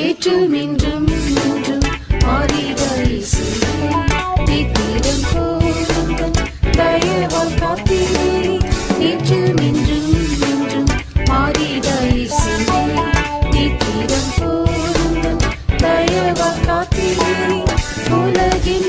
ஏற்றும் என்றும் என்றும் மாறிடம் போதுங்கள் தயவால் காத்திரே ஏற்றும் என்றும் என்றும் மாறிடாயிசே தயவால் காத்திரே உலகின்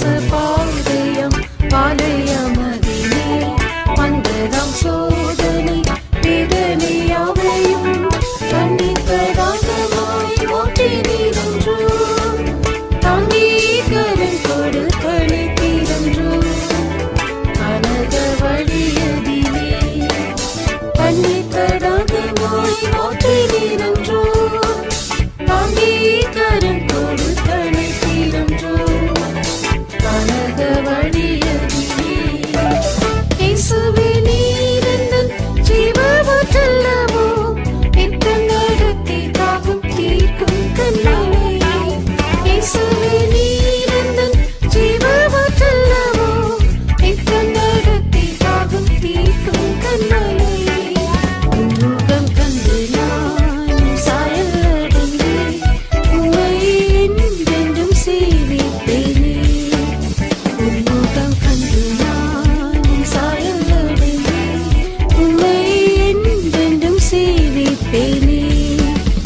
பாளையம் பாளையம்